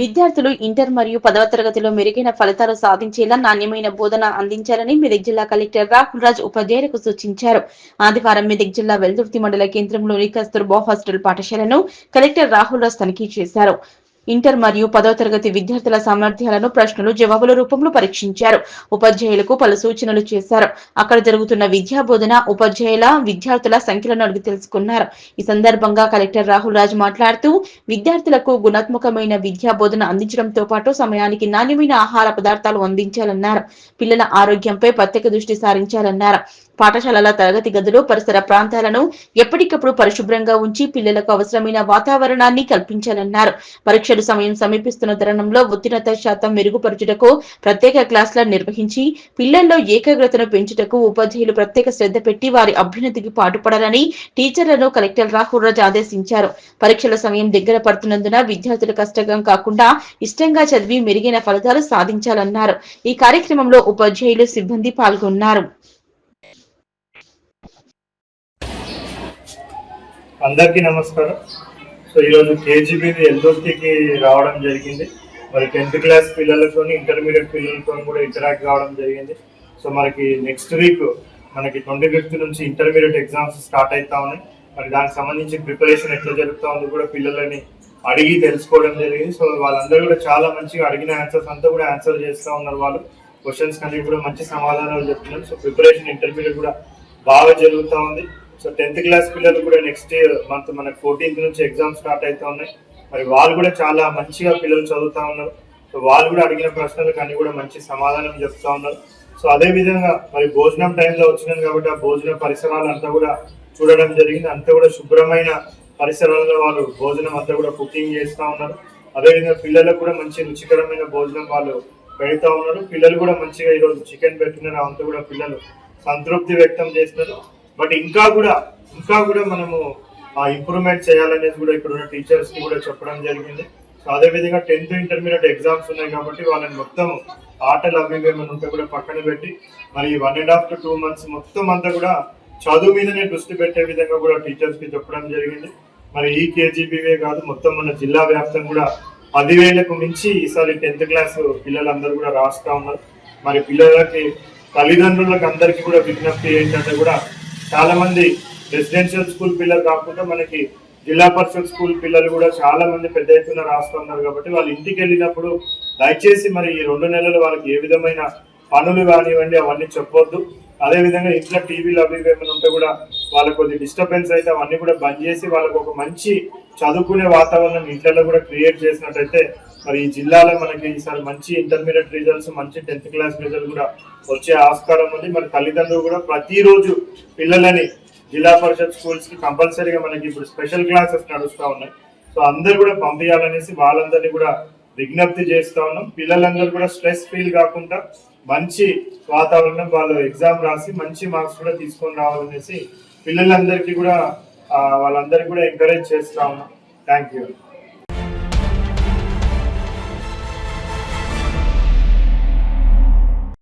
విద్యార్థులు ఇంటర్ మరియు పదవ తరగతిలో మెరుగైన ఫలితాలు సాధించేలా నాణ్యమైన బోధన అందించాలని మెదక్ జిల్లా కలెక్టర్ రాహుల్ రాజ్ ఉపాధ్యాయులకు సూచించారు. ఆదివారం మెదక్ జిల్లా వెల్దుర్తి మండల కేంద్రంలోని కస్తూర్బా హాస్టల్ పాఠశాలను కలెక్టర్ రాహుల్ రాజ్ తనిఖీ చేశారు. ఇంటర్ మరియు పదో తరగతి విద్యార్థుల సామర్థ్యాలను ప్రశ్నలు జవాబుల రూపంలో పరీక్షించారు. ఉపాధ్యాయులకు పలు సూచనలు చేశారు. అక్కడ జరుగుతున్న విద్యా బోధన ఉపాధ్యాయుల విద్యార్థుల సంఖ్యలను అడిగి తెలుసుకున్నారు. ఈ సందర్భంగా కలెక్టర్ రాహుల్ రాజ్ మాట్లాడుతూ విద్యార్థులకు గుణాత్మకమైన విద్యా బోధన అందించడంతో పాటు సమయానికి నాణ్యమైన ఆహార పదార్థాలు అందించాలన్నారు. పిల్లల ఆరోగ్యంపై ప్రత్యేక దృష్టి సారించాలన్నారు. పాఠశాలల తరగతి గదులు పరిసర ప్రాంతాలను ఎప్పటికప్పుడు పరిశుభ్రంగా ఉంచి పిల్లలకు అవసరమైన వాతావరణాన్ని కల్పించాలన్నారు. పరీక్ష పరీక్షలు సమయం సమీపిస్తున్న తరుణంలో ఉత్తీర్ణత శాతం మెరుగుపరచుటకు ప్రత్యేక క్లాసులను నిర్వహించి పిల్లల్లో ఏకాగ్రతను పెంచుటకు ఉపాధ్యాయులు ప్రత్యేక శ్రద్ధ పెట్టి వారి అభ్యున్నతికి పాటుపడాలని టీచర్లను కలెక్టర్ రాహుల్ రాజ్ ఆదేశించారు. పరీక్షల సమయం దగ్గర పడుతున్నందున విద్యార్థులు కష్టంగా కాకుండా ఇష్టంగా చదివి మెరుగైన ఫలితాలు సాధించాలన్నారు. ఈ కార్యక్రమంలో ఉపాధ్యాయులు సిబ్బంది పాల్గొన్నారు. అందరికీ నమస్కారం. సో ఈరోజు కేజీబీ ఎల్దోర్తికి రావడం జరిగింది. మరి టెన్త్ క్లాస్ పిల్లలతో ఇంటర్మీడియట్ పిల్లలతో కూడా ఇంటరాక్ట్ కావడం జరిగింది. సో మనకి నెక్స్ట్ వీక్ మనకి ట్వంటీ ఫిఫ్త్ నుంచి ఇంటర్మీడియట్ ఎగ్జామ్స్ స్టార్ట్ అవుతా ఉన్నాయి. మరి దానికి సంబంధించి ప్రిపరేషన్ ఎట్లా జరుగుతా ఉంది కూడా పిల్లలని అడిగి తెలుసుకోవడం జరిగింది. సో వాళ్ళందరూ కూడా చాలా మంచిగా అడిగిన ఆన్సర్స్ అంతా కూడా ఆన్సర్ చేస్తూ ఉన్నారు వాళ్ళు. క్వశ్చన్స్ కన్నా కూడా మంచి సమాధానాలు చెప్తున్నారు. సో ప్రిపరేషన్ ఇంటర్మీడియట్ కూడా బాగా జరుగుతూ ఉంది. సో టెన్త్ క్లాస్ పిల్లలు కూడా నెక్స్ట్ మంత్ మన ఫోర్టీన్త్ నుంచి ఎగ్జామ్ స్టార్ట్ అవుతా ఉన్నాయి. మరి వాళ్ళు కూడా చాలా మంచిగా పిల్లలు చదువుతా ఉన్నారు. సో వాళ్ళు కూడా అడిగిన ప్రశ్నలకు అన్ని కూడా మంచి సమాధానం చెప్తా ఉన్నారు. సో అదే విధంగా మరి భోజనం టైంలో వచ్చినాం కాబట్టి ఆ భోజన పరిసరాలు అంతా కూడా చూడడం జరిగింది. అంతా కూడా శుభ్రమైన పరిసరాల్లో వాళ్ళు భోజనం అంతా కూడా కుకింగ్ చేస్తూ ఉన్నారు. అదేవిధంగా పిల్లలకు కూడా మంచి రుచికరమైన భోజనం వాళ్ళు పెడతా ఉన్నారు. పిల్లలు కూడా మంచిగా ఈరోజు చికెన్ పెట్టినారు. అంతా కూడా పిల్లలు సంతృప్తి వ్యక్తం చేస్తున్నారు బట్ ఇంకా కూడా ఇంకా కూడా మనము ఆ ఇంప్రూవ్మెంట్ చేయాలనేది కూడా ఇక్కడ ఉన్న టీచర్స్కి కూడా చెప్పడం జరిగింది. సో అదే విధంగా టెన్త్ ఇంటర్మీడియట్ ఎగ్జామ్స్ ఉన్నాయి కాబట్టి వాళ్ళని మొత్తం ఆటలు అవి ఏమైనా ఉంటే కూడా పక్కన పెట్టి మరి one and half to two months మొత్తం అంతా కూడా చదువు మీదనే దృష్టి పెట్టే విధంగా కూడా టీచర్స్కి చెప్పడం జరిగింది. మరి ఈ కేజీబీవే కాదు మొత్తం మన జిల్లా వ్యాప్తం కూడా పదివేలకు మించి ఈసారి టెన్త్ క్లాస్ పిల్లలందరూ కూడా రాస్తా ఉన్నారు. మరి పిల్లలకి తల్లిదండ్రులకు అందరికీ కూడా విజ్ఞప్తి ఏంటంటే కూడా చాలా మంది రెసిడెన్షియల్ స్కూల్ పిల్లలు కాకుండా మనకి జిల్లా పరిషత్ స్కూల్ పిల్లలు కూడా చాలా మంది పెద్ద ఎత్తున రాస్తున్నారు కాబట్టి వాళ్ళు ఇంటికి వెళ్ళినప్పుడు దయచేసి మరి ఈ రెండు నెలలు వాళ్ళకి ఏ విధమైన పనులు కానివ్వండి అవన్నీ చెప్పొద్దు. అదేవిధంగా ఇంట్లో టీవీలు అవి ఏమైనా ఉంటే కూడా వాళ్ళకు కొద్ది డిస్టర్బెన్స్ అయితే అవన్నీ కూడా బంద్ చేసి వాళ్ళకు ఒక మంచి చదువుకునే వాతావరణం ఇంట్లో కూడా క్రియేట్ చేసినట్టయితే మరి ఈ జిల్లాలో మనకి ఈసారి మంచి ఇంటర్మీడియట్ రిజల్ట్స్ మంచి టెన్త్ క్లాస్ రిజల్ట్ కూడా వచ్చే ఆస్కారం ఉంది. మరి తల్లిదండ్రులు కూడా ప్రతిరోజు పిల్లలని జిల్లా పరిషత్ స్కూల్స్కి కంపల్సరీగా మనకి ఇప్పుడు స్పెషల్ క్లాసెస్ నడుస్తూ ఉన్నాయి. సో అందరు కూడా పంపించాలనేసి వాళ్ళందరినీ కూడా విజ్ఞప్తి చేస్తూ ఉన్నాం. పిల్లలందరూ కూడా స్ట్రెస్ ఫీల్ కాకుండా మంచి వాతావరణం వాళ్ళు ఎగ్జామ్ రాసి మంచి మార్క్స్ కూడా తీసుకొని రావాలనేసి పిల్లలందరికీ కూడా వాళ్ళందరికీ కూడా ఎంకరేజ్ చేస్తా ఉన్నాం. Thank you